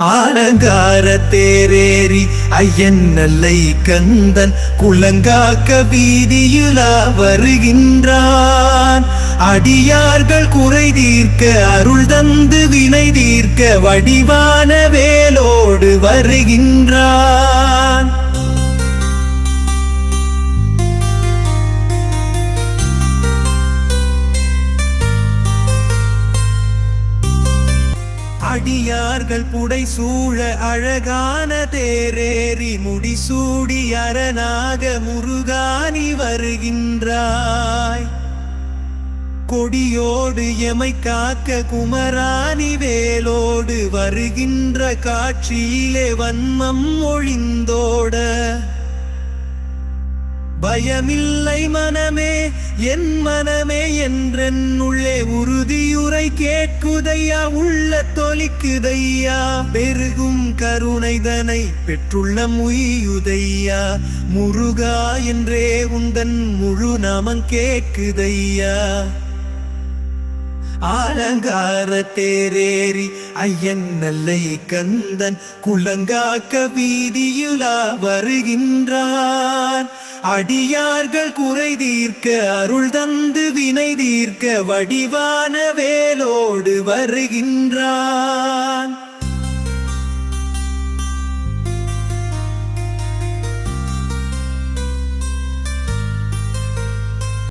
ஆலங்கார தேரேறி ஐயன் நல்லை கந்தன் குலங்காக்க வீதியுலா வருகின்றான் அடியார்கள் குறை தீர்க்க அருள் தந்து வினை தீர்க்க வடிவான வேலோடு வருகின்றான். அடியார்கள் புடை சூழ அழகான தேரேறி முடிசூடி அரணாக முருகானி வருகின்றாய். கொடியோடு எமை காக்க குமராணி வேலோடு வருகின்ற காட்சியிலே வன்மம் ஒழிந்தோட. பயமில்லை மனமே என் மனமே என்றென்னுள்ளே உறுதியுரை கேட்குதையா உள்ள தொலிக்குதையா பெருகும் கருணைதனை பெற்றுள்ள முயுதையா முருகா என்றே உந்தன் முழு நாமம் கேட்குதையா. ஆலங்கார தேரேறி ஐயன் நல்லை கந்தன் குலங்காக்க வீதியுலா வருகின்றான். அடியார்கள் குறை தீர்க்க அருள் தந்து வினை தீர்க்க வடிவான வேலோடு வருகின்றார்.